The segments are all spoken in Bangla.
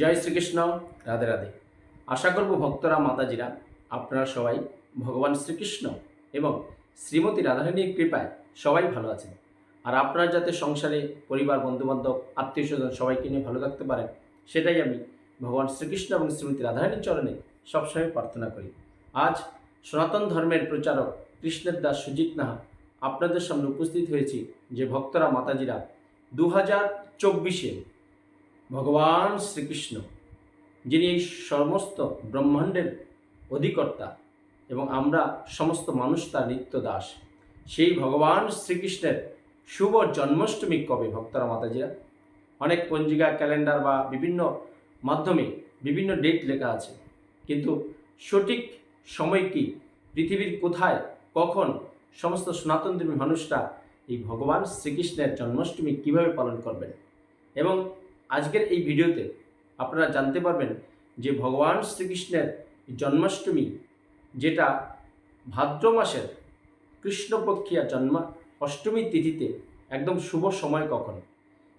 জয় শ্রীকৃষ্ণ, রাধে রাধে। আশা করব ভক্তরা, মাতাজিরা, আপনারা সবাই ভগবান শ্রীকৃষ্ণ এবং শ্রীমতী রাধারানীর কৃপায় সবাই ভালো আছেন। আর আপনারা যাতে সংসারে পরিবার, বন্ধুবান্ধব আত্মীয় স্বজন সবাইকে নিয়ে ভালো থাকতে পারেন, সেটাই আমি ভগবান শ্রীকৃষ্ণ এবং শ্রীমতী রাধারানীর চরণে সবসময় প্রার্থনা করি। আজ সনাতন ধর্মের প্রচারক কৃষ্ণের দাস সুজিত নাহা আপনাদের সামনে উপস্থিত হয়েছি যে ভক্তরা, মাতাজিরা দু হাজার চব্বিশে ভগবান শ্রীকৃষ্ণ, যিনি এই সমস্ত ব্রহ্মাণ্ডের অধিকর্তা এবং আমরা সমস্ত মানুষ তার নিত্য দাস সেই ভগবান শ্রীকৃষ্ণের শুভ জন্মাষ্টমী কবে, ভক্তরা, মাতাজিরা? অনেক পঞ্জিকা, ক্যালেন্ডার বা বিভিন্ন মাধ্যমে বিভিন্ন ডেট লেখা আছে। কিন্তু সঠিক সময় কি? পৃথিবীর কোথায়, কখন সমস্ত সনাতন ধর্মী মানুষরা এই ভগবান শ্রীকৃষ্ণের জন্মাষ্টমী কীভাবে পালন করবেন? এবং আজকের এই ভিডিওতে আপনারা জানতে পারবেন যে ভগবান শ্রীকৃষ্ণের জন্মাষ্টমী, যেটা ভাদ্র মাসের কৃষ্ণপক্ষিয়া জন্মা অষ্টমী তিথিতে একদম শুভ সময় কখন?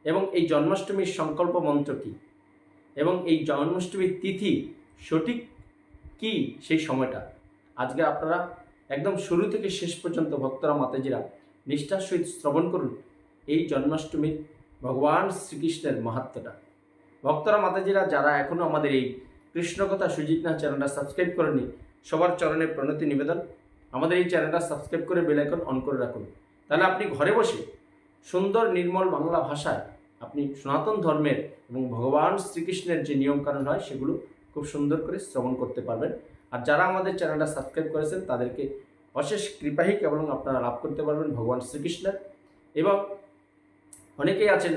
এবং এই জন্মাষ্টমীর সংকল্প মন্ত্র কী? এবং এই জন্মাষ্টমীর তিথি সঠিক কি সেই সময়টা? আজকে আপনারা একদম শুরু থেকে শেষ পর্যন্ত ভক্তরা মাতাজিরা নিষ্ঠার সহিত শ্রবণ করুন এই জন্মাষ্টমীর ভগবান শ্রীকৃষ্ণের মাহাত্মটা। ভক্তরা, মাতাজিরা, যারা এখনও আমাদের এই কৃষ্ণকথা সুজিত না চ্যানেলটা সাবস্ক্রাইব করেনি সবার চরণে প্রণতি নিবেদন। আমাদের এই চ্যানেলটা সাবস্ক্রাইব করে বেলাইকন অন করে রাখুন। তাহলে আপনি ঘরে বসে সুন্দর নির্মল বাংলা ভাষায় আপনি সনাতন ধর্মের এবং ভগবান শ্রীকৃষ্ণের যে নিয়মকানুন হয়, সেগুলো খুব সুন্দর করে শ্রবণ করতে পারবেন। আর যারা আমাদের চ্যানেলটা সাবস্ক্রাইব করেছেন, তাদেরকে অশেষ কৃপাহি কেবল আপনারা লাভ করতে পারবেন ভগবান শ্রীকৃষ্ণের। এবং অনেকেই আছেন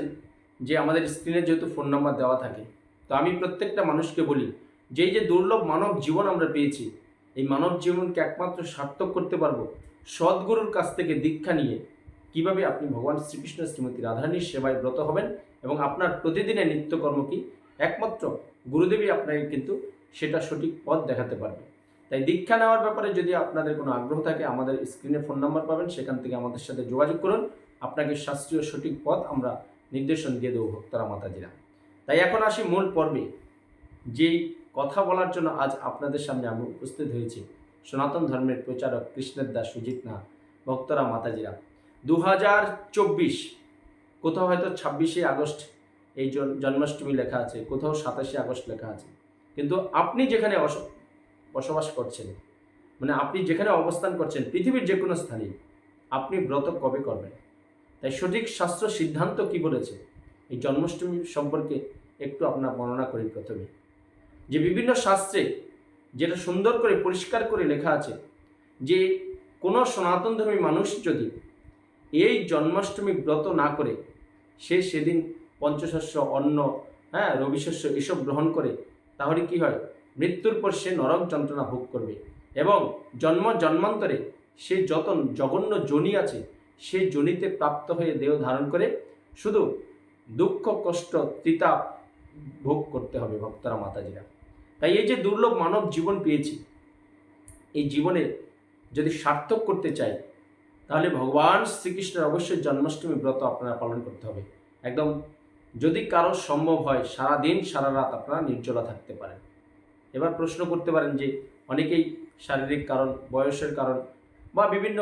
যে আমাদের স্ক্রিনে যেহেতু ফোন নাম্বার দেওয়া থাকে, তো আমি প্রত্যেকটা মানুষকে বলি যে যে দুর্লভ মানব জীবন আমরা পেয়েছি, এই মানব জীবনকে একমাত্র সার্থক করতে পারব সদ্গুরুর কাছ থেকে দীক্ষা নিয়ে কীভাবে আপনি ভগবান শ্রীকৃষ্ণ, শ্রীমতী রাধারানীর সেবায় ব্রত হবেন এবং আপনার প্রতিদিনের নিত্যকর্ম কি? একমাত্র গুরুদেবই আপনাকে কিন্তু সেটা সঠিক পথ দেখাতে পারবে। তাই দীক্ষা নেওয়ার ব্যাপারে যদি আপনাদের কোনো আগ্রহ থাকে, আমাদের স্ক্রিনে ফোন নাম্বার পাবেন, সেখান থেকে আমাদের সাথে যোগাযোগ করুন। আপনাকে শাস্ত্রীয় সঠিক পথ আমরা নির্দেশন দিয়ে দেবো, ভক্তরা, মাতাজিরা। তাই এখন আসি মূল পর্বে। যেই কথা বলার জন্য আজ আপনাদের সামনে আমি উপস্থিত হয়েছি, সনাতন ধর্মের প্রচারক কৃষ্ণের দাস সুজিত না ভক্তরা, মাতাজিরা। দু হাজার চব্বিশ, কোথাও হয়তো ছাব্বিশে আগস্ট এই জন- জন্মাষ্টমী লেখা আছে, কোথাও সাতাশে আগস্ট লেখা আছে। কিন্তু আপনি যেখানে বসবাস করছেন মানে আপনি যেখানে অবস্থান করছেন, পৃথিবীর যে কোনো স্থানে আপনি ব্রত কবে করবেন? তাই সঠিক শাস্ত্র সিদ্ধান্ত কি বলেছে? এই জন্মাষ্টমী সম্পর্কে একটু আপনার বর্ণনা করি প্রথমে। যে বিভিন্ন শাস্ত্রে যেটা সুন্দর করে পরিষ্কার করে লেখা আছে যে কোনো সনাতন ধর্মী মানুষ যদি এই জন্মাষ্টমী ব্রত না করে, সে সেদিন পঞ্চশস্য, অন্ন হ্যাঁ রবিশস্য এসব গ্রহণ করে, তাহলে কি হয়? মৃত্যুর পর সে নরক যন্ত্রণা ভোগ করবে এবং জন্ম জন্মান্তরে সে যত জঘন্য জনি আছে সে জনিতে প্রাপ্ত হয়ে দেহ ধারণ করে শুধু দুঃখ, কষ্ট ত্রিতা ভোগ করতে হবে ভক্তরা, মাতাজিরা। তাই এই যে দুর্লভ মানব জীবন পেয়েছি, এই জীবনে যদি সার্থক করতে চাই, তাহলে ভগবান শ্রীকৃষ্ণের অবশ্যই জন্মাষ্টমী ব্রত আপনারা পালন করতে হবে। একদম যদি কারও সম্ভব হয় সারা দিন সারা রাত আপনারা নির্জলা থাকতে পারেন। এবার প্রশ্ন করতে পারেন যে, অনেকেই শারীরিক কারণ, বয়সের কারণ বা বিভিন্ন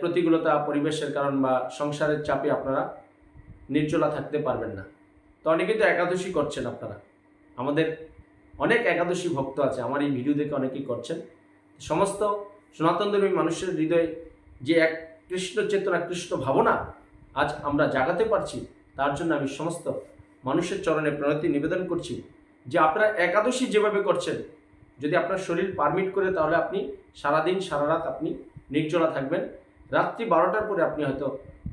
প্রতিকূলতা পরিবেশের কারণ বা সংসারের চাপে আপনারা নির্জলা থাকতে পারবেন না। তো অনেকেই তো একাদশী করছেন আপনারা। আমাদের অনেক একাদশী ভক্ত আছে, আমার এই ভিডিও দেখে অনেকেই করছেন। সমস্ত সনাতন ধর্মী মানুষের হৃদয়ে যে এক কৃষ্ণ চেতনা, কৃষ্ণ ভাবনা আজ আমরা জাগাতে পারছি, তার জন্য আমি সমস্ত মানুষের চরণে প্রণতি নিবেদন করছি যে আপনারা একাদশী যেভাবে করছেন, যদি আপনার শরীর পারমিট করে, তাহলে আপনি সারাদিন, সারা রাত আপনি নির্জলা থাকবেন। রাত্রি বারোটার পরে আপনি হয়তো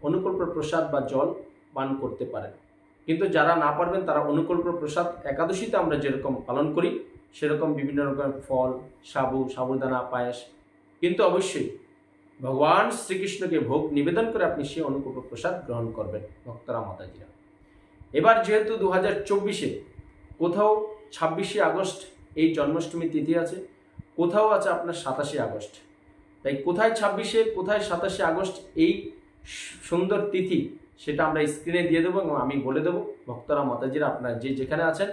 অনুকল্প প্রসাদ বা জল পান করতে পারেন। কিন্তু যারা না পারবেন, তারা অনুকল্প প্রসাদ একাদশীতে আমরা যেরকম পালন করি, সেরকম বিভিন্ন রকমের ফল, সাবু, সাবুদানা, পায়েস। কিন্তু অবশ্যই ভগবান শ্রীকৃষ্ণকে ভোগ নিবেদন করে আপনি সেই অনুকূল প্রসাদ গ্রহণ করবেন, ভক্তরা, মাতাজিরা। এবার যেহেতু দু হাজার চব্বিশে কোথাও ছাব্বিশে আগস্ট এই জন্মাষ্টমী তিথি আছে, কোথাও আছে আপনার সাতাশে আগস্ট। তাই কোথায় ছাব্বিশে, কোথায় সাতাশে আগস্ট এই সুন্দর তিথি সেটা আমরা স্ক্রিনে দিয়ে দেবো এবং আমি বলে দেবো। ভক্তরা, মাতাজিরা, আপনারা যে যেখানে আছেন,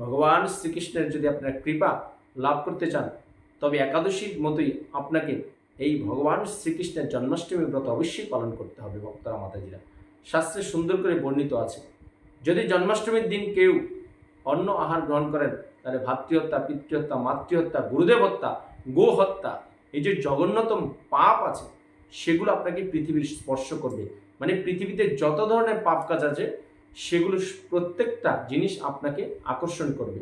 ভগবান শ্রীকৃষ্ণের যদি আপনার কৃপা লাভ করতে চান, তবে একাদশীর মতোই আপনাকে এই ভগবান শ্রীকৃষ্ণের জন্মাষ্টমী ব্রত অবশ্যই পালন করতে হবে, ভক্তরা, মাতাজিরা। শাস্ত্রে সুন্দর করে বর্ণিত আছে, যদি জন্মাষ্টমীর দিন কেউ অন্য আহার গ্রহণ করেন, তাহলে ভাতৃহত্যা, পিতৃহত্যা, মাতৃহত্যা গুরুদেব হত্যা গো হত্যা এই যে জঘন্যতম পাপ আছে, সেগুলো আপনাকে পৃথিবীর স্পর্শ করবে। মানে পৃথিবীতে যত ধরনের পাপ কাজ আছে, সেগুলো প্রত্যেকটা জিনিস আপনাকে আকর্ষণ করবে।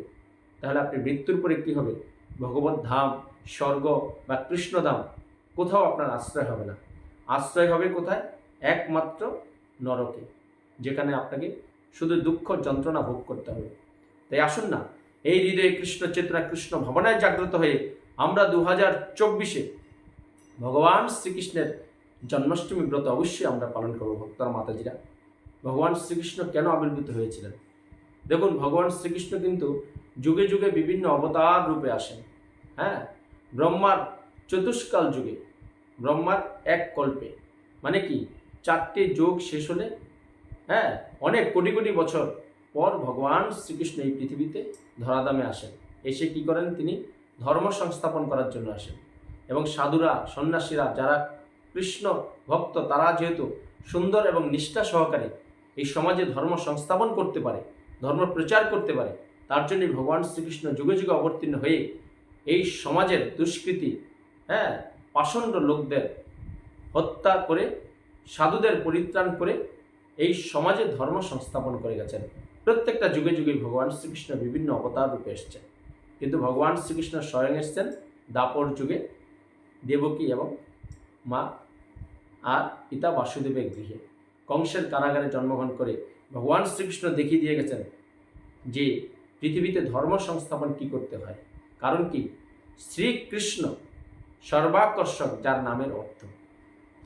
তাহলে আপনি মৃত্যুর পরে কী হবে? ভগবত ধাম, স্বর্গ বা কৃষ্ণধাম কোথাও আপনার আশ্রয় হবে না। আশ্রয় হবে কোথায়? একমাত্র নরকে, যেখানে আপনাকে শুধু দুঃখ যন্ত্রণা ভোগ করতে হবে। তাই আসুন না, এই হৃদয়ে কৃষ্ণ চেতনা, কৃষ্ণ ভাবনায় জাগ্রত হয়ে আমরা দু হাজার চব্বিশে ভগবান শ্রীকৃষ্ণের জন্মাষ্টমী ব্রত অবশ্যই আমরা পালন করব, ভক্তরা, মাতাজিরা। ভগবান শ্রীকৃষ্ণ কেন আবির্ভূত হয়েছিলেন? দেখুন, ভগবান শ্রীকৃষ্ণ কিন্তু যুগে যুগে বিভিন্ন অবতার রূপে আসেন হ্যাঁ? ব্রহ্মার চতুষ্কাল যুগে, ব্রহ্মার এক কল্পে। মানে কি? চারটে যোগ শেষ হলে হ্যাঁ? অনেক কোটি কোটি বছর পর ভগবান শ্রীকৃষ্ণ এই পৃথিবীতে ধরাধামে আসেন। এসে কি করেন তিনি? ধর্ম সংস্থাপন করার জন্য আসেন। এবং সাধুরা, সন্ন্যাসীরা, যারা কৃষ্ণ ভক্ত, তারা যেহেতু সুন্দর এবং নিষ্ঠা সহকারে এই সমাজে ধর্ম সংস্থাপন করতে পারে, ধর্ম প্রচার করতে পারে, তার জন্যই ভগবান শ্রীকৃষ্ণ যুগে যুগে অবতীর্ণ হয়ে এই সমাজের দুষ্কৃতি হ্যাঁ পাষণ্ড লোকদের হত্যা করে, সাধুদের পরিত্রাণ করে এই সমাজে ধর্ম সংস্থাপন করে গেছেন। প্রত্যেকটা যুগে যুগে ভগবান শ্রীকৃষ্ণ বিভিন্ন অবতার রূপে এসছেন। কিন্তু ভগবান শ্রীকৃষ্ণ স্বয়ং এসছেন দাপর যুগে দেবকী এবং মা আর পিতা বাসুদেবের গৃহে। কংসের কারাগারে জন্মগ্রহণ করে ভগবান শ্রীকৃষ্ণ দেখিয়ে দিয়ে গেছেন যে পৃথিবীতে ধর্ম সংস্থাপন কি করতে হয়। কারণ কি? শ্রীকৃষ্ণ সর্বাকর্ষক, যার নামের অর্থ।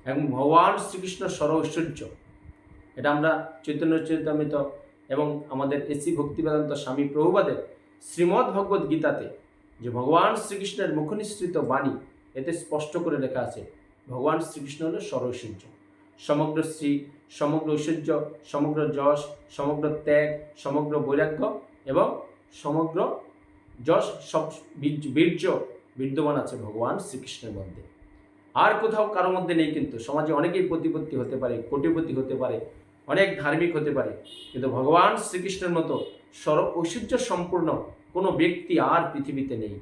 এবং ভগবান শ্রীকৃষ্ণ সর ঐশ্বর্য। এটা আমরা চৈতন্য চৈতামিত এবং আমাদের এসি ভক্তিবেদান্ত স্বামী প্রভুবাদের শ্রীমদ্ ভগবদ গীতাতে যে ভগবান শ্রীকৃষ্ণের মুখনিসৃত বাণী এতে স্পষ্ট করে লেখা আছে, ভগবান শ্রীকৃষ্ণ হল সরৈশ্বর্য সমগ্র শ্রী, সমগ্র ঐশ্বর্য, সমগ্র যশ, সমগ্র ত্যাগ, সমগ্র বৈরাগ্য এবং সমগ্র যশ সব বীর্য- বিদ্যমান আছে ভগবান শ্রীকৃষ্ণের মধ্যে। আর কোথাও কারোর মধ্যে নেই কিন্তু, সমাজে অনেকেই প্রতিপত্তি হতে পারে, কোটিপতি হতে পারে, অনেক ধার্মিক হতে পারে, কিন্তু ভগবান শ্রীকৃষ্ণের মতো সর ঐশ্বর্য সম্পূর্ণ কোনো ব্যক্তি আর পৃথিবীতে নেই।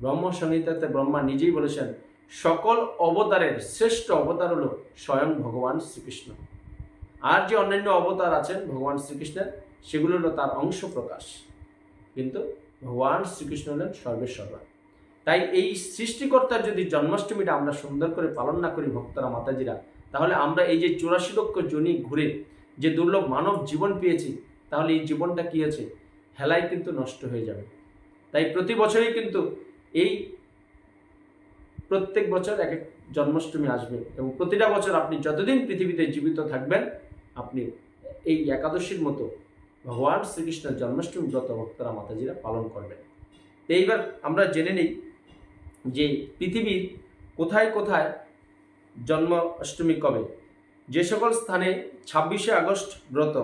ব্রহ্ম সংহিতাতে ব্রহ্মা নিজেই বলেছেন, সকল অবতারের শ্রেষ্ঠ অবতার হল স্বয়ং ভগবান শ্রীকৃষ্ণ। আর যে অন্যান্য অবতার আছেন ভগবান শ্রীকৃষ্ণের, সেগুলো হলো তার অংশ প্রকাশ। কিন্তু ভগবান শ্রীকৃষ্ণ হলেন সর্বেশ্বরা। তাই এই সৃষ্টিকর্তার যদি জন্মাষ্টমীটা আমরা সুন্দর করে পালন না করি ভক্তরা, মাতাজিরা, তাহলে আমরা এই যে চুরাশি লক্ষ জনি ঘুরে যে দুর্লভ মানব জীবন পেয়েছি তাহলে এই জীবনটা কী আছে? হেলায় কিন্তু নষ্ট হয়ে যাবে। তাই প্রতি বছরই কিন্তু এই প্রত্যেক বছর এক এক জন্মাষ্টমী আসবে এবং প্রতিটা বছর আপনি যতদিন পৃথিবীতে জীবিত থাকবেন, আপনি এই একাদশীর মতো ভগবান শ্রীকৃষ্ণের জন্মাষ্টমী ব্রত ভক্তরা মাতাজিরা পালন করবেন। এইবার আমরা জেনে নিই যে পৃথিবীর কোথায় কোথায় জন্মাষ্টমী কবে? যে সকল স্থানে ছাব্বিশে আগস্ট ব্রত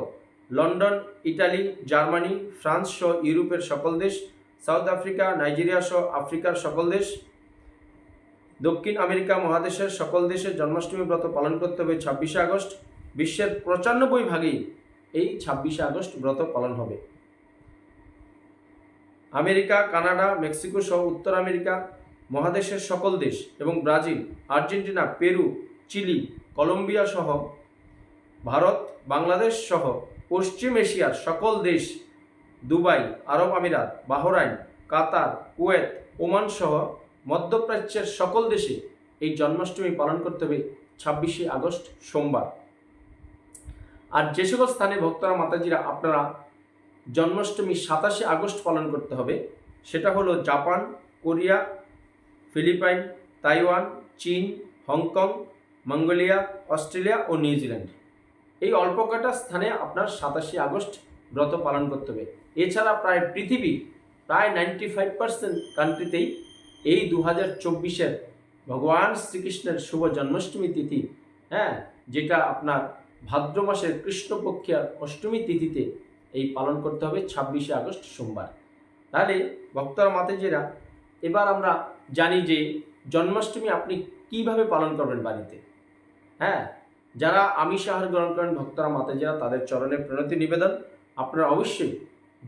লন্ডন, ইটালি, জার্মানি, ফ্রান্স সহ ইউরোপের সকল দেশ, সাউথ আফ্রিকা, নাইজেরিয়া সহ আফ্রিকার সকল দেশ, দক্ষিণ আমেরিকা মহাদেশের সকল দেশে জন্মাষ্টমী ব্রত পালন করতে হবে ছাব্বিশে আগস্ট। বিশ্বের পঁচানব্বই ভাগেই এই ছাব্বিশে আগস্ট ব্রত পালন হবে। আমেরিকা, কানাডা, মেক্সিকো সহ উত্তর আমেরিকা মহাদেশের সকল দেশ এবং Brazil, Argentina, Peru, Chile, Colombia সহ ভারত, বাংলাদেশ সহ পশ্চিম এশিয়ার সকল দেশ, দুবাই, আরব আমিরাত, বাহরাইন, কাতার, কুয়েত, ওমান সহ মধ্যপ্রাচ্যের সকল দেশে এই জন্মাষ্টমী পালন করতে হবে ছাব্বিশে আগস্ট সোমবার। আর যে সকল স্থানে ভক্তরা মাতাজিরা আপনারা জন্মাষ্টমী সাতাশে আগস্ট পালন করতে হবে, সেটা হলো জাপান, কোরিয়া, ফিলিপাইন, তাইওয়ান, চীন, হংকং, মঙ্গোলিয়া, অস্ট্রেলিয়া ও নিউজিল্যান্ড। এই অল্প কটা স্থানে আপনার সাতাশে আগস্ট ব্রত পালন করতে হবে। এছাড়া প্রায় পৃথিবী প্রায় নাইনটি ফাইভ পার্সেন্ট কান্ট্রিতেই এই দু হাজার চব্বিশের ভগবান শ্রীকৃষ্ণের শুভ জন্মাষ্টমী তিথি হ্যাঁ যেটা আপনার ভাদ্র মাসের কৃষ্ণপক্ষের অষ্টমী তিথিতে এই পালন করতে হবে ছাব্বিশে আগস্ট সোমবার। তাহলে ভক্তরা মাতেজিরা এবার আমরা জানি যে জন্মাষ্টমী আপনি কীভাবে পালন করবেন বাড়িতে হ্যাঁ যারা আমিষ আহার গ্রহণ করেন, ভক্তরা মাতাজিরা তাদের চরণে প্রণতি নিবেদন। আপনারা অবশ্যই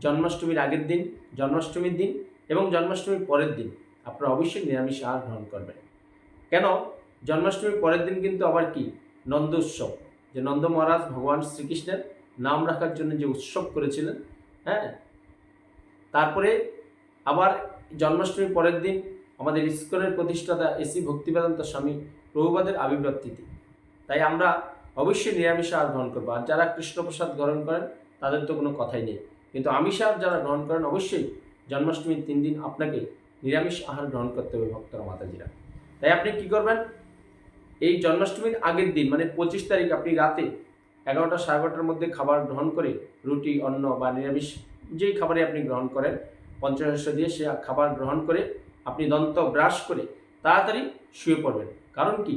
জন্মাষ্টমীর আগের দিন, জন্মাষ্টমীর দিন এবং জন্মাষ্টমীর পরের দিন আপনারা অবশ্যই নিরামিষ আহার গ্রহণ করবেন। কেন? জন্মাষ্টমীর পরের দিন কিন্তু আবার কি? নন্দ উৎসব। যে নন্দ মহারাজ ভগবান শ্রীকৃষ্ণের নাম রাখার জন্য যে উৎসব করেছিলেন হ্যাঁ? তারপরে আবার জন্মাষ্টমীর পরের দিন আমাদের ইস্কনের প্রতিষ্ঠাতা এসি ভক্তিবেদান্ত স্বামী প্রভুবাদের আবির্ভাব তিথি। তাই আমরা অবশ্যই নিরামিষ আহার গ্রহণ করব। আর যারা কৃষ্ণপ্রসাদ গ্রহণ করেন, তাদের তো কোনো কথাই নেই। কিন্তু আমিষ আহার যারা গ্রহণ করেন, অবশ্যই জন্মাষ্টমীর তিন দিন আপনাকে নিরামিষ আহার গ্রহণ করতে হবে ভক্তরা মাতাজিরা তাই আপনি কি করবেন? এই জন্মাষ্টমীর আগের দিন মানে পঁচিশ তারিখ, আপনি রাতে এগারোটা সাড়ে এগারোটার মধ্যে খাবার গ্রহণ করে রুটি, অন্ন বা নিরামিষ যেই খাবারই আপনি গ্রহণ করেন পঞ্চশস্য দিয়ে সে খাবার গ্রহণ করে আপনি দন্ত ব্রাশ করে তাড়াতাড়ি শুয়ে পড়বেন। কারণ কি?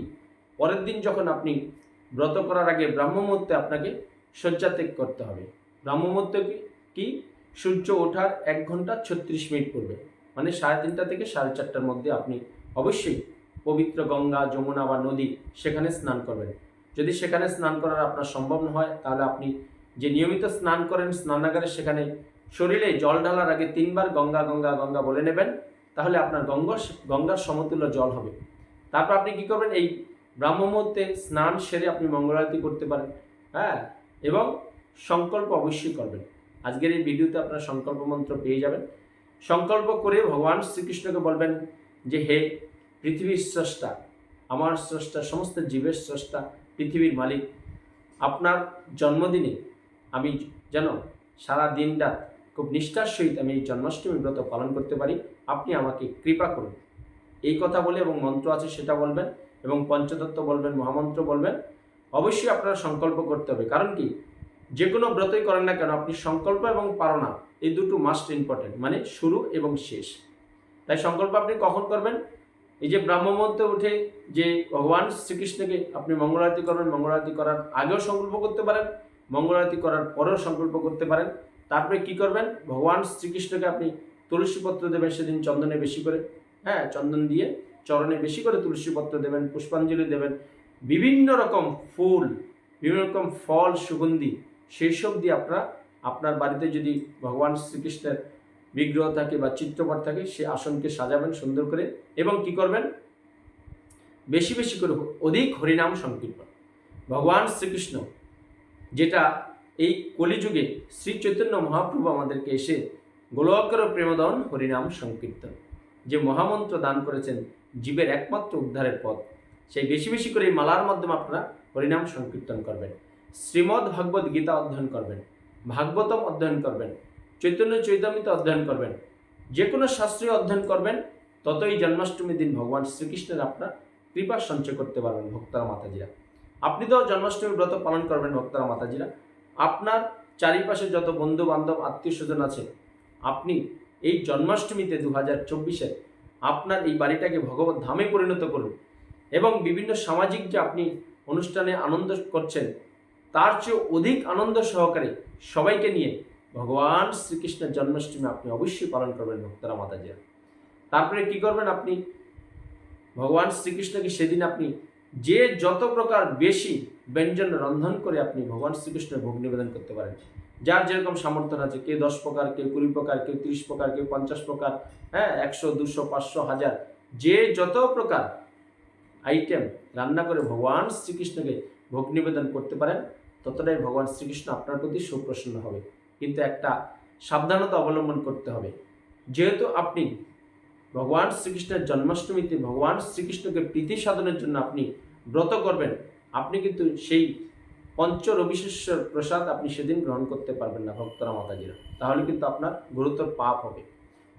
পরের দিন যখন আপনি ব্রত করার আগে ব্রাহ্মমূর্তে আপনাকে শয্যাত্যাগ করতে হবে। ব্রাহ্ম মুহূর্তে কি- সূর্য ওঠার এক ঘণ্টা ছত্রিশ মিনিট পড়বে মানে সাড়ে তিনটা থেকে সাড়ে চারটার মধ্যে আপনি অবশ্যই পবিত্র গঙ্গা, যমুনা বা নদী সেখানে স্নান করবেন। যদি সেখানে স্নান করার আপনার সম্ভব না হয়, তাহলে আপনি যে নিয়মিত স্নান করেন স্নানাগারে সেখানে শরীরে জল ঢালার আগে তিনবার গঙ্গা গঙ্গা গঙ্গা বলে নেবেন। তাহলে আপনার গঙ্গা, গঙ্গার সমতুল্য জল হবে। তারপর আপনি কি করবেন? এই ব্রাহ্ম মুহূর্তে স্নান সেরে আপনি মঙ্গলারতি করতে পারেন হ্যাঁ? এবং সংকল্প অবশ্যই করবেন। আজকের এই ভিডিওতে আপনার সংকল্প মন্ত্র পেয়ে যাবেন। সংকল্প করে ভগবান শ্রীকৃষ্ণকে বলবেন যে, হে পৃথিবীর স্রষ্টা, আমার স্রষ্টা, সমস্ত জীবের স্রষ্টা, পৃথিবীর মালিক, আপনার জন্মদিনে আমি যেন সারা দিন রাত খুব নিষ্ঠার সহিত আমি এই জন্মাষ্টমী ব্রত পালন করতে পারি। আপনি আমাকে কৃপা করুন। এই কথা বলে এবং মন্ত্র আছে সেটা বলবেন। এবং পঞ্চদত্ত বলবেন, মহামন্ত্র বলবেন, অবশ্যই আপনারা সংকল্প করতে হবে। কারণ কি? যে কোনো ব্রতই করেন না কেন, আপনি সংকল্প এবং পারনা এই দুটো মাস্ট ইম্পর্টেন্ট মানে শুরু এবং শেষ। তাই সংকল্প আপনি কখন করবেন? এই যে ব্রাহ্মমন্ত্রে উঠে যে ভগবান শ্রীকৃষ্ণকে আপনি মঙ্গলারতি করবেন মঙ্গলারতি করার আগেও সংকল্প করতে পারেন মঙ্গলারতি করার পরেও সংকল্প করতে পারেন। তারপরে কি করবেন? ভগবান শ্রীকৃষ্ণকে আপনি তুলসীপত্র দেবেন সেদিন চন্দনে বেশি করে হ্যাঁ চন্দন দিয়ে চরণে বেশি করে তুলসীপত্র দেবেন, পুষ্পাঞ্জলি দেবেন। বিভিন্ন রকম ফুল, বিভিন্ন রকম ফল, সুগন্ধি, সেই সব দিয়ে আপনারা, আপনার বাড়িতে যদি ভগবান শ্রীকৃষ্ণের বিগ্রহ থাকে বা চিত্রপট থাকে, সে আসনকে সাজাবেন সুন্দর করে এবং কি করবেন? বেশি বেশি করে অধিক হরিনাম সংকীর্তন। ভগবান শ্রীকৃষ্ণ যেটা এই কলিযুগে শ্রী চৈতন্য মহাপ্রভু আমাদেরকে এসে গোলকর প্রেমদন হরিনাম সংকীর্তন, যে মহামন্ত্র দান করেছেন জীবের একমাত্র উদ্ধারের পথ। সেই বেশি বেশি করে এই মালার মাধ্যমে আপনারা হরিনাম সংকীর্তন করবেন। শ্রীমদ্ ভাগবত গীতা অধ্যয়ন করবেন। ভাগবতম অধ্যয়ন করবেন। চৈতন্য চৈতামিত অধ্যয়ন করবেন। যে কোনো শাস্ত্রীয় অধ্যয়ন করবেন, ততই জন্মাষ্টমীর দিন ভগবান শ্রীকৃষ্ণের আপনার কৃপা সঞ্চয় করতে পারবেন ভক্তরা মাতাজিরা। আপনি তো জন্মাষ্টমী ব্রত পালন করবেন ভক্তরা মাতাজিরা। আপনার চারিপাশে যত বন্ধু বান্ধব আত্মীয় স্বজন আছে, আপনি এই জন্মাষ্টমীতে দু হাজার চব্বিশে আপনার এই বাড়িটাকে ভগবত ধামে পরিণত করুন এবং বিভিন্ন সামাজিক যে আপনি অনুষ্ঠানে আনন্দ করছেন, তার চেয়ে অধিক আনন্দ সহকারে সবাইকে নিয়ে ভগবান শ্রীকৃষ্ণের জন্মাষ্টমী আপনি অবশ্যই পালন করবেন ভক্তরা মাতাজিরা। তারপরে কি করবেন আপনি? ভগবান শ্রীকৃষ্ণকে সেদিন আপনি যে যত প্রকার বেশি ব্যঞ্জন রন্ধন করে আপনি ভগবান শ্রীকৃষ্ণের ভোগ নিবেদন করতে পারেন। যার যেরকম সামর্থ্য আছে কেউ দশ প্রকার কেউ কুড়ি প্রকার কেউ তিরিশ প্রকার কেউ পঞ্চাশ প্রকার হ্যাঁ একশো, দুশো, পাঁচশো, হাজার, যে যত প্রকার আইটেম রান্না করে ভগবান শ্রীকৃষ্ণকে ভোগ নিবেদন করতে পারেন, ততটাই ভগবান শ্রীকৃষ্ণ আপনার প্রতি সুপ্রসন্ন হবে। কিন্তু একটা সাবধানতা অবলম্বন করতে হবে। যেহেতু আপনি ভগবান শ্রীকৃষ্ণের জন্মাষ্টমীতে ভগবান শ্রীকৃষ্ণকে প্রীতি সাধনের জন্য আপনি ব্রত করবেন, আপনি কিন্তু সেই পঞ্চ রবিশেশ্বর প্রসাদ আপনি সেদিন গ্রহণ করতে পারবেন না, ভক্তরা মাতাজিরা। তাহলে কিন্তু আপনার গুরুতর পাপ হবে।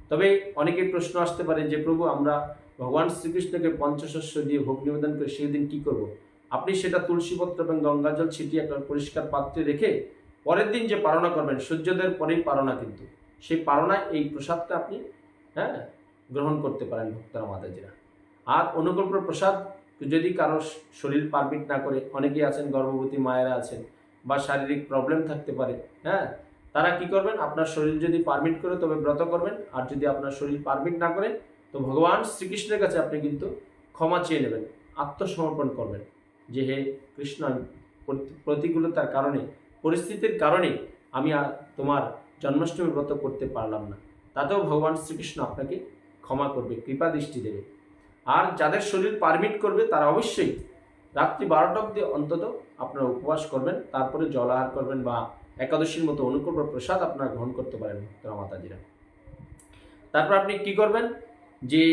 তবে অনেকের প্রশ্ন আসতে পারে যে, প্রভু, আমরা ভগবান শ্রীকৃষ্ণকে পঞ্চশস্য দিয়ে ভোগ নিবেদন করে সেদিন কি করব। আপনি সেটা তুলসীপত্র এবং গঙ্গাজল ছিটিয়ে একটা পরিষ্কার পাত্রে রেখে পরের দিন যে পারণা করবেন, সূর্যোদয়ের পরেই পারণা কিন্তু। সেই পালনায় এই প্রসাদটা আপনি হ্যাঁ গ্রহণ করতে পারেন ভক্তরা মাতাজিরা। আর অনুকল্প প্রসাদ যদি কারও শরীর পারমিট না করে, অনেকেই আছেন, গর্ভবতী মায়েরা আছেন বা শারীরিক প্রবলেম থাকতে পারে হ্যাঁ? তারা কি করবেন? আপনার শরীর যদি পারমিট করে, তবে ব্রত করবেন। আর যদি আপনার শরীর পারমিট না করে, তো ভগবান শ্রীকৃষ্ণের কাছে আপনি কিন্তু ক্ষমা চেয়ে নেবেন, আত্মসমর্পণ করবেন। যে হে কৃষ্ণ প্রতিকূলতার কারণে, পরিস্থিতির কারণে আমি আর তোমার জন্মাষ্টমী ব্রত করতে পারলাম না। তাতেও ভগবান শ্রীকৃষ্ণ আপনাকে ক্ষমা করবে, কৃপা দৃষ্টি দেবে। আর যাদের শরীর পারমিট করবে, তারা অবশ্যই রাত্রি বারোটা অব্দি অন্তত আপনারা উপবাস করবেন, তারপরে জল আহার করবেন বা একাদশীর মতো অনুকূল প্রসাদ আপনারা গ্রহণ করতে পারেন ভক্তরা মাতাজিরা। তারপর আপনি কি করবেন? যে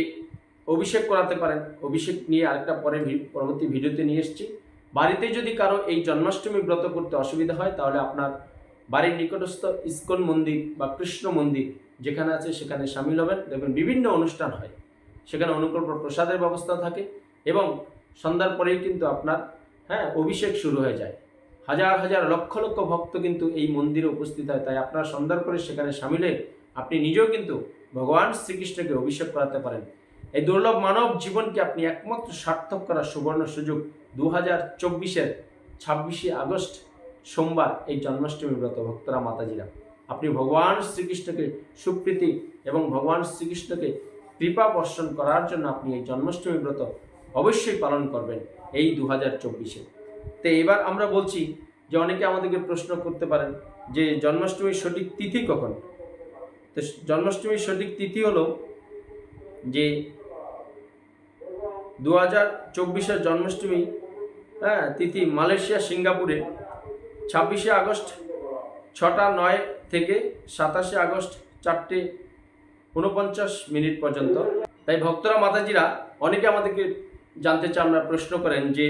অভিষেক করাতে পারেন। অভিষেক নিয়ে আরেকটা পরে পরবর্তী ভিডিওতে নিয়ে এসেছি। বাড়িতে যদি কারও এই জন্মাষ্টমী ব্রত করতে অসুবিধা হয়, তাহলে আপনার বাড়ির নিকটস্থ ইস্কন মন্দির বা কৃষ্ণ মন্দির যেখানে আছে, সেখানে সামিল হবেন। দেখবেন বিভিন্ন অনুষ্ঠান হয়। সেখানে অনুকল্প প্রসাদের ব্যবস্থা থাকে এবং সন্ধ্যার পরেই কিন্তু আপনার হ্যাঁ অভিষেক শুরু হয়ে যায়। হাজার হাজার লক্ষ লক্ষ ভক্ত কিন্তু এই মন্দিরে উপস্থিত হয়। তাই আপনার সন্ধ্যার পরে সেখানে সামিলে আপনি নিজেও কিন্তু ভগবান শ্রীকৃষ্ণকে অভিষেক করাতে পারেন। এই দুর্লভ মানব জীবনকে আপনি একমাত্র সার্থক করার সুবর্ণ সুযোগ দু হাজার চব্বিশের ছাব্বিশে আগস্ট সোমবার এই জন্মাষ্টমী ব্রত ভক্তরা, মাতাজিরা। আপনি ভগবান শ্রীকৃষ্ণকে সুপ্রীতি এবং ভগবান শ্রীকৃষ্ণকে কৃপা বর্ষণ করার জন্য আপনি এই জন্মাষ্টমী ব্রত অবশ্যই পালন করবেন এই দু হাজার চব্বিশে। তো এবার আমরা বলছি যে অনেকে আমাদেরকে প্রশ্ন করতে পারেন যে জন্মাষ্টমীর সঠিক তিথি কখন? তো জন্মাষ্টমীর সঠিক তিথি হলো যে দু হাজার চব্বিশের জন্মাষ্টমী হ্যাঁ তিথি মালয়েশিয়া, সিঙ্গাপুরে ছাব্বিশে আগস্ট ছটা নয় থেকে সাতাশে আগস্ট চারটে উনপঞ্চাশ মিনিট পর্যন্ত। তাই ভক্তরা, মাতাজিরা, অনেকে আমাদেরকে জানতে চান আমরা প্রশ্ন করেন যে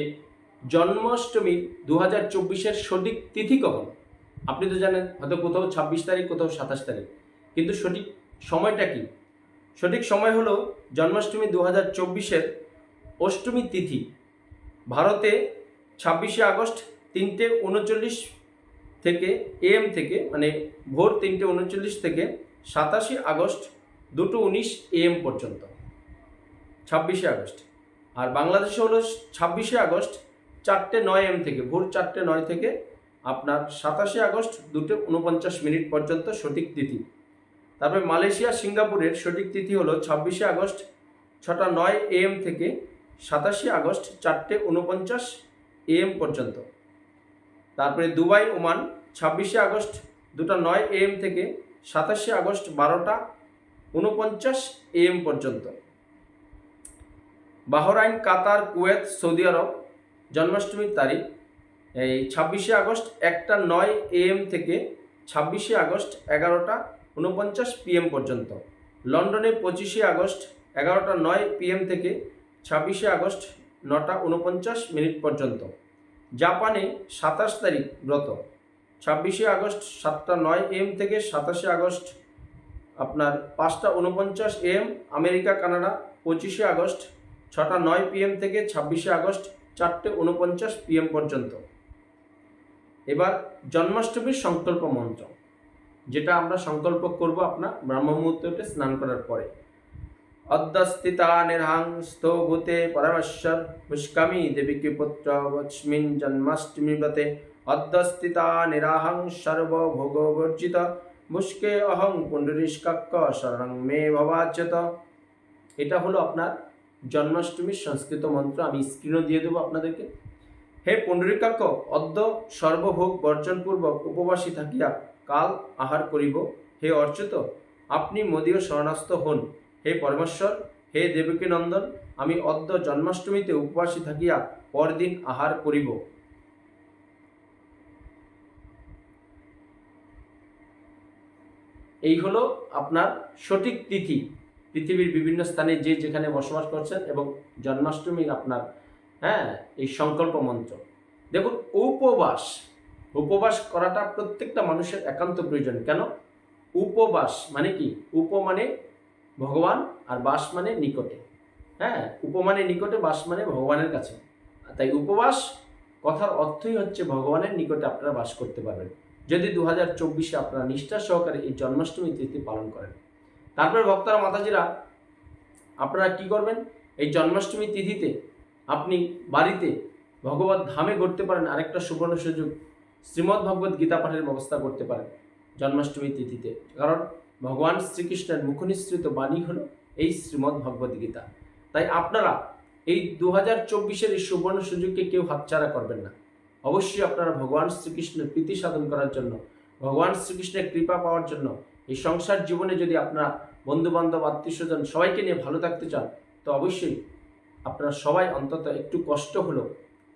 জন্মাষ্টমী দু হাজার চব্বিশের সঠিক তিথি কখন? আপনি তো জানেন, হয়তো কোথাও ছাব্বিশ তারিখ, কোথাও সাতাশ তারিখ। কিন্তু সঠিক সময়টা কি? সঠিক সময় হলো জন্মাষ্টমী দু হাজার চব্বিশের অষ্টমী তিথি। ভারতে ছাব্বিশে আগস্ট তিনটে উনচল্লিশ থেকে এম থেকে মানে ভোর তিনটে উনচল্লিশ থেকে সাতাশে আগস্ট দুটো উনিশ এএম পর্যন্ত, ছাব্বিশে আগস্ট। আর বাংলাদেশে হলো ছাব্বিশে আগস্ট চারটে নয় এম থেকে, ভোর চারটে নয় থেকে আপনার সাতাশে আগস্ট দুটো উনপঞ্চাশ মিনিট পর্যন্ত সঠিক তিথি। তারপরে মালয়েশিয়া, সিঙ্গাপুরের সঠিক তিথি হলো ছাব্বিশে আগস্ট ছটা নয় এএম থেকে সাতাশে আগস্ট চারটে উনপঞ্চাশ এএম পর্যন্ত। তারপরে দুবাই, ওমান, ছাব্বিশে আগস্ট দুটো নয় এএম থেকে সাতাশে আগস্ট বারোটা উনপঞ্চাশ এএম পর্যন্ত। Bahrain, Qatar, Kuwait, Saudi Arab, জন্মাষ্টমীর তারিখ, এই ছাব্বিশে আগস্ট একটা নয় এএম থেকে ছাব্বিশে আগস্ট এগারোটা উনপঞ্চাশ পিএম পর্যন্ত। লন্ডনে পঁচিশে আগস্ট এগারোটা নয় পিএম থেকে ছাব্বিশে আগস্ট নটা উনপঞ্চাশ মিনিট পর্যন্ত। জাপানে সাতাশ তারিখ ব্রত, ছাব্বিশে আগস্ট সাতটা নয় এম থেকে সাতাশে আগস্ট আপনার পাঁচটা উনপঞ্চাশ এম, আমেরিকা, কানাডা, পঁচিশে আগস্ট, ছটা নয় পিএম থেকে ছাব্বিশে আগস্ট, চারটে উনপঞ্চাশ পিএম পর্যন্ত। এবার জন্মাষ্টমীর সংকল্প মন্ত্র, যেটা আমরা সংকল্প করব আপনার ব্রহ্ম মুহূর্ততে স্নান করার পরে। অদ্যস্থিতা নিরহাং স্থভূতে পরমেশ্বর পুষ্কামি দেবীকে পুত্র লক্ষ্মীন জন্মাষ্টমী ব্রতে অদ্যস্থিতা নিরাহং সর্বভোগবর্জিত মুষ্কে অহং পুণ্ডরীষ্কাক্য শরণং মে ভবাচ্যত। এটা হলো আপনার জন্মাষ্টমীর সংস্কৃত মন্ত্র। আমি স্ক্রিনও দিয়ে দেবো আপনাদেরকে। হে পুণ্ডরীকাক্য অদ্য সর্বভোগ বর্জনপূর্বক উপবাসী থাকিয়া কাল আহার করিব। হে অর্চিত আপনি মদীয় শরণাস্ত হন। হে পরমেশ্বর, হে দেবকী নন্দন আমি অদ্য জন্মাষ্টমীতে উপবাসী থাকিয়া পরদিন আহার করিব। এই হলো আপনার সঠিক তিথি। পৃথিবীর বিভিন্ন স্থানে যে যেখানে বসবাস করছেন এবং জন্মাষ্টমী আপনার হ্যাঁ এই সংকল্প মন্ত্র। দেখুন, উপবাস। উপবাস করাটা প্রত্যেকটা মানুষের একান্ত প্রয়োজন। কেন? উপবাস মানে কি? উপ মানে ভগবান আর বাস মানে নিকটে। হ্যাঁ উপ মানে নিকটে, বাস মানে ভগবানের কাছে। তাই উপবাস কথার অর্থই হচ্ছে ভগবানের নিকটে আপনারা বাস করতে পারবেন। যদি দু হাজার চব্বিশে আপনারা নিষ্ঠা সহকারে এই জন্মাষ্টমী তিথি পালন করেন। তারপরে ভক্তরা, মাতাজিরা, আপনারা কি করবেন? এই জন্মাষ্টমী তিথিতে আপনি বাড়িতে ভগবত ধামে ঘুরতে পারেন। আরেকটা সুবর্ণ সুযোগ, শ্রীমদ্ ভগবত গীতা পাঠের ব্যবস্থা করতে পারেন জন্মাষ্টমী তিথিতে। কারণ ভগবান শ্রীকৃষ্ণের মুখনিসৃত বাণী হলো এই শ্রীমদ্ ভগবদ গীতা। তাই আপনারা এই দু হাজার চব্বিশের এই সুবর্ণ সুযোগকে কেউ হাতছাড়া করবেন না। অবশ্যই আপনারা ভগবান শ্রীকৃষ্ণের প্রীতি সাধন করার জন্য, ভগবান শ্রীকৃষ্ণের কৃপা পাওয়ার জন্য এই সংসার জীবনে যদি আপনারা বন্ধু বান্ধব আত্মীয় স্বজন সবাইকে নিয়ে ভালো থাকতে চান, তো অবশ্যই আপনারা সবাই অন্তত একটু কষ্ট হলেও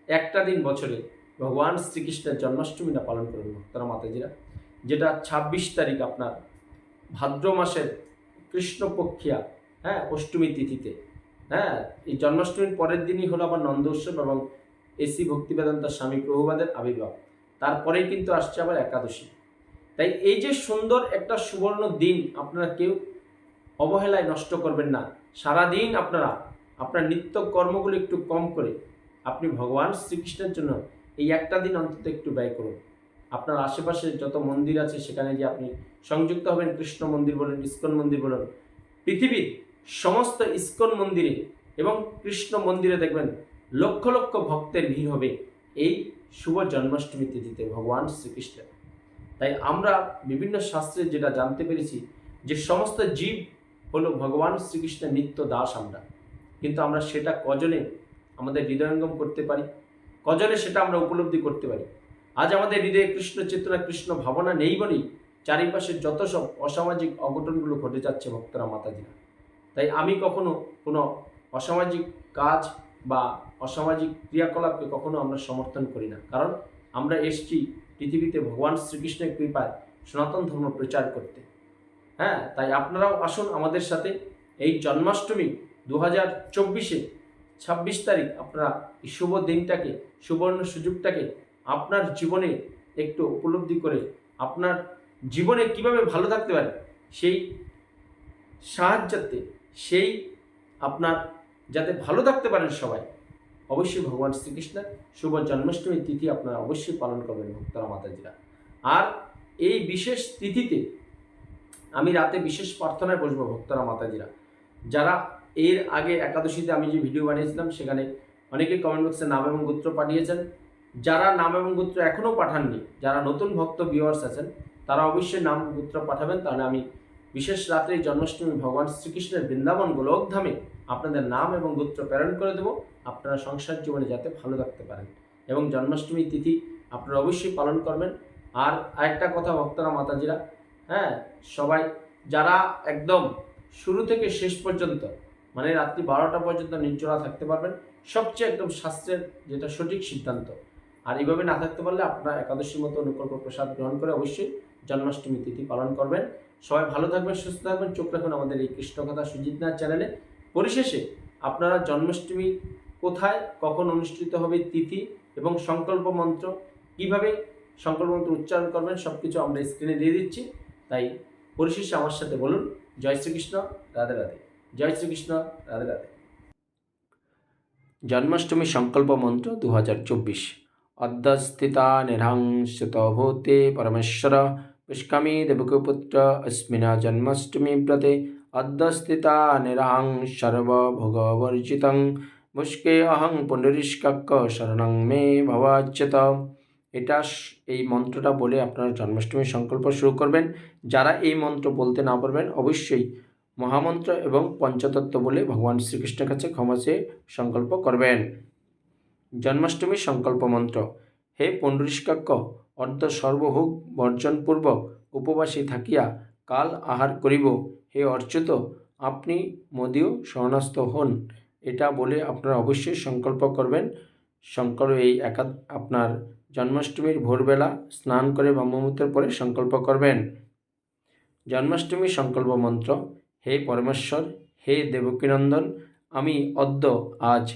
একটা দিন বছরে ভগবান শ্রীকৃষ্ণের জন্মাষ্টমীটা পালন করুন ভক্তরা মাতাজিরা, যেটা ছাব্বিশ তারিখ আপনার ভাদ্র মাসের কৃষ্ণপক্ষিয়া হ্যাঁ অষ্টমী তিথিতে হ্যাঁ এই জন্মাষ্টমীর পরের দিনই হলো আবার নন্দ উৎসব এবং এসি ভক্তিবেদান্ত স্বামী প্রভুবাদের আবির্ভাব। তারপরেই কিন্তু আসছে আবার একাদশী। তাই এই যে সুন্দর একটা সুবর্ণ দিন আপনারা কেউ অবহেলায় নষ্ট করবেন না। সারাদিন আপনারা, আপনার নিত্য কর্মগুলো একটু কম করে আপনি ভগবান শ্রীকৃষ্ণের জন্য এই একটা দিন অন্তত একটু ব্যয় করুন। আপনার আশেপাশে যত মন্দির আছে সেখানে গিয়ে আপনি সংযুক্ত হবেন, কৃষ্ণ মন্দির বলুন, ইস্কন মন্দির বলুন। পৃথিবীর সমস্ত ইস্কন মন্দিরে এবং কৃষ্ণ মন্দিরে দেখবেন লক্ষ লক্ষ ভক্তের ভিড় হবে এই শুভ জন্মাষ্টমী তিথিতে ভগবান শ্রীকৃষ্ণের তাই আমরা বিভিন্ন শাস্ত্রে যেটা জানতে পেরেছি যে সমস্ত জীব হলো ভগবান শ্রীকৃষ্ণের নিত্য দাস আমরা। কিন্তু আমরা সেটা কজনে আমাদের হৃদয়ঙ্গম করতে পারি? কজনে সেটা আমরা উপলব্ধি করতে পারি? আজ আমাদের হৃদয়ে কৃষ্ণ চেতনা, কৃষ্ণ ভাবনা নেই বলেই চারিপাশে যত সব অসামাজিক অঘটনগুলো ঘটে যাচ্ছে ভক্তরা, মাতাজিরা। তাই আমি কখনো কোনো অসামাজিক কাজ বা অসামাজিক ক্রিয়াকলাপকে কখনো আমরা সমর্থন করি না। কারণ আমরা এসছি পৃথিবীতে ভগবান শ্রীকৃষ্ণের কৃপায় সনাতন ধর্ম প্রচার করতে। হ্যাঁ তাই আপনারাও আসুন আমাদের সাথে। এই জন্মাষ্টমী দু হাজার চব্বিশে ছাব্বিশ তারিখ আপনারা এই শুভ দিনটাকে, সুবর্ণ সুযোগটাকে আপনার জীবনে একটু উপলব্ধি করে আপনার জীবনে কীভাবে ভালো থাকতে পারে সেই সাহায্যার্থে, সেই আপনার যাতে ভালো থাকতে পারেন সবাই। অবশ্যই ভগবান শ্রীকৃষ্ণের শুভ জন্মাষ্টমী তিথি আপনারা অবশ্যই পালন করবেন, ভক্তরা মাতাজিরা। আর এই বিশেষ তিথিতে আমি রাতে বিশেষ প্রার্থনায় বসবো ভক্তরা মাতাজিরা। যারা এর আগে একাদশীতে আমি যে ভিডিও বানিয়েছিলাম, সেখানে অনেকে কমেন্ট বক্সে নাম এবং গোত্র পাঠিয়েছেন। যারা নাম এবং গোত্র এখনও পাঠাননি, যারা নতুন ভক্ত ভিউয়ার্স আছেন, তারা অবশ্যই নাম, গোত্র পাঠাবেন। তাহলে আমি বিশেষ রাত্রে জন্মাষ্টমী ভগবান শ্রীকৃষ্ণের বৃন্দাবন গোলকধামে আপনাদের নাম এবং গোত্র প্রেরণ করে দেবো। আপনারা সংসার জীবনে যাতে ভালো থাকতে পারেন। এবং জন্মাষ্টমী তিথি আপনারা অবশ্যই পালন করবেন। আর আরেকটা কথা, ভক্তরা, মাতাজিরা হ্যাঁ সবাই যারা একদম শুরু থেকে শেষ পর্যন্ত মানে রাত্রি বারোটা পর্যন্ত নির্জলা থাকতে পারবেন, সবচেয়ে একদম শাস্ত্রের যেটা সঠিক সিদ্ধান্ত। আর এইভাবে না থাকতে পারলে আপনারা একাদশীর মতো অনুকল্প প্রসাদ গ্রহণ করে অবশ্যই জন্মাষ্টমী তিথি পালন করবেন। সবাই ভালো থাকবেন, সুস্থ থাকবেন, চোখ রাখুন আমাদের এই কৃষ্ণকথা সুজিত নাথ চ্যানেলে। পরিশেষে আপনারা জন্মাষ্টমী কোথায়, কখন অনুষ্ঠিত হবে তিথি এবং সংকল্প মন্ত্র, কীভাবে সংকল্প মন্ত্র উচ্চারণ করবেন সব কিছু আমরা স্ক্রিনে দিয়ে দিচ্ছি। তাই পরিশেষে আমার সাথে বলুন, জয় শ্রীকৃষ্ণ, রাধে রাধে। জয় শ্রীকৃষ্ণ, রাধে রাধে। জন্মাষ্টমী সংকল্প মন্ত্র দু হাজার চব্বিশ। অধ্যস্থিতা নিরংশত ভূতে পরমেশ্বর, পুষ্কামী দেবকপুত্র, অস্মিনা জন্মাষ্টমী ব্রতে অধ্যস্থিতা নিরহং সর্বভোগবর্জিতং মুষ্কে অহং পুণ্ডরীষ্কাক্য শরণং মে ভবাচ্যত এটা এই মন্ত্রটা বলে আপনারা জন্মাষ্টমীর সংকল্প শুরু করবেন। যারা এই মন্ত্র বলতে না পারবেন, অবশ্যই মহামন্ত্র এবং পঞ্চতত্ত্ব বলে ভগবান শ্রীকৃষ্ণের কাছে ক্ষমা চেয়ে সংকল্প করবেন। জন্মাষ্টমীর সংকল্প মন্ত্র, হে পুণ্ডরীষ্কাক্য অর্ধ সর্বভোগ বর্জনপূর্বক উপবাসী থাকিয়া কাল আহার করিব। হে অর্চিত আপনি মোদীয় শরণাস্ত হন। এটা বলে আপনারা অবশ্যই সংকল্প করবেন। সংকল্প এই একা আপনার জন্মাষ্টমীর ভোরবেলা স্নান করে ব্রহ্মমূর্তের পরে সংকল্প করবেন। জন্মাষ্টমী সংকল্প মন্ত্র, হে পরমেশ্বর, হে দেবকীনন্দন, আমি অদ্য আজ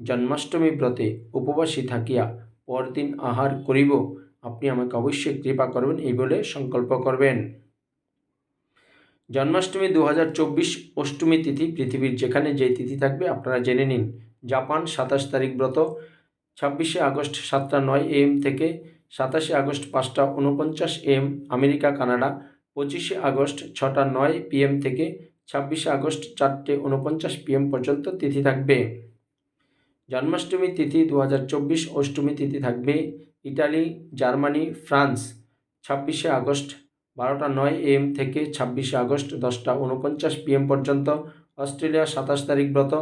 জন্মাষ্টমী ব্রতে উপবাসী থাকিয়া পরদিন আহার করিব। আপনি আমাকে অবশ্যই কৃপা করবেন এই বলে সংকল্প করবেন। জন্মাষ্টমী দু হাজার চব্বিশ অষ্টমী তিথি, পৃথিবীর যেখানে যে তিথি থাকবে আপনারা জেনে নিন। জাপান, সাতাশ তারিখ ব্রত, ছাব্বিশে আগস্ট সাতটা নয় এম থেকে সাতাশে আগস্ট পাঁচটা উনপঞ্চাশ এম আমেরিকা, কানাডা, পঁচিশে আগস্ট ছটা নয় পিএম থেকে ছাব্বিশে আগস্ট চারটে উনপঞ্চাশ পিএম পর্যন্ত তিথি থাকবে। জন্মাষ্টমী তিথি দু হাজার চব্বিশ অষ্টমী তিথি থাকবে ইটালি, জার্মানি, ফ্রান্স, ছাব্বিশে আগস্ট বারোটা নয় এম থেকে ছাব্বিশে আগস্ট দশটা উনপঞ্চাশ পিএম পর্যন্ত। অস্ট্রেলিয়া সাতাশ তারিখ ব্রত।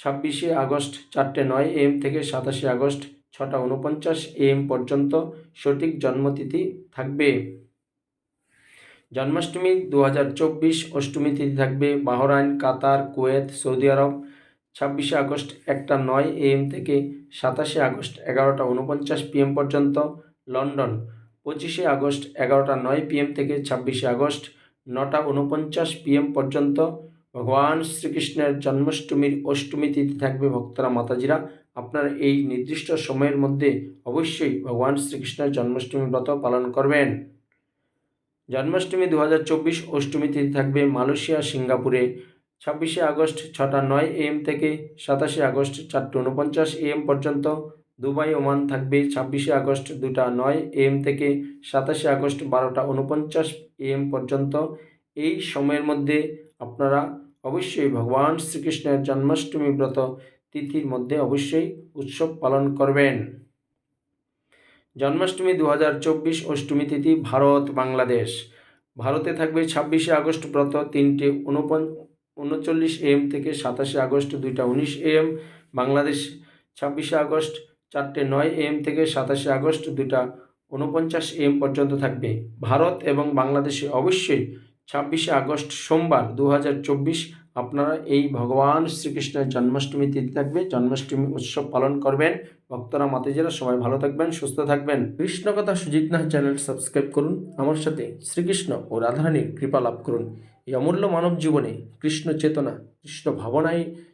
ছাব্বিশে আগস্ট চারটে নয় এম থেকে সাতাশে আগস্ট ছটা উনপঞ্চাশ এম পর্যন্ত সঠিক জন্মতিথি থাকবে। জন্মাষ্টমী দু হাজার চব্বিশ অষ্টমী তিথি থাকবে Bahrain, Qatar, Kuwait, Saudi Arab. ছাব্বিশে আগস্ট একটা নয় এম থেকে সাতাশে আগস্ট এগারোটা উনপঞ্চাশ পিএম পর্যন্ত। লন্ডন পঁচিশে আগস্ট এগারোটা নয় পিএম থেকে ছাব্বিশে আগস্ট নটা উনপঞ্চাশ পিএম পর্যন্ত ভগবান শ্রীকৃষ্ণের জন্মাষ্টমীর অষ্টমী তিথি থাকবে ভক্তরা, মাতাজিরা। আপনার এই নির্দিষ্ট সময়ের মধ্যে অবশ্যই ভগবান শ্রীকৃষ্ণের জন্মাষ্টমী ব্রত পালন করবেন। জন্মাষ্টমী দু হাজার চব্বিশ অষ্টমী তিথি থাকবে মালয়েশিয়া, সিঙ্গাপুরে। ছাব্বিশে আগস্ট ছটা নয় এম থেকে সাতাশে আগস্ট চারটে উনপঞ্চাশ এম পর্যন্ত দুবাই, ওমান থাকবে ছাব্বিশে আগস্ট দুটা নয় এম থেকে সাতাশে আগস্ট বারোটা উনপঞ্চাশ এম পর্যন্ত। এই সময়ের মধ্যে আপনারা অবশ্যই ভগবান শ্রীকৃষ্ণের জন্মাষ্টমী ব্রত তিথির মধ্যে অবশ্যই উৎসব পালন করবেন। জন্মাষ্টমী দু হাজার চব্বিশ অষ্টমী তিথি ভারত, বাংলাদেশ। ভারতে থাকবে ছাব্বিশে আগস্ট ব্রত তিনটে উনপন উনচল্লিশ এম থেকে সাতাশে আগস্ট দুইটা উনিশ এম বাংলাদেশ ছাব্বিশে আগস্ট চারটে নয় এম থেকে সাতাশে আগস্ট দুইটা উনপঞ্চাশ এম পর্যন্ত থাকবে। ভারত এবং বাংলাদেশে অবশ্যই ছাব্বিশে আগস্ট সোমবার দু হাজার চব্বিশ আপনারা এই ভগবান শ্রীকৃষ্ণের জন্মাষ্টমী তিথি থাকবে। জন্মাষ্টমী উৎসব পালন করবেন। ভক্তরা মাতেজেরা সবাই ভালো থাকবেন, সুস্থ থাকবেন। কৃষ্ণ কথা সুজিত নাথ চ্যানেল সাবস্ক্রাইব করুন। আমার সাথে শ্রীকৃষ্ণ ও রাধারানীর কৃপা লাভ করুন। এই অমূল্য মানব জীবনে কৃষ্ণ চেতনা, কৃষ্ণ ভাবনায়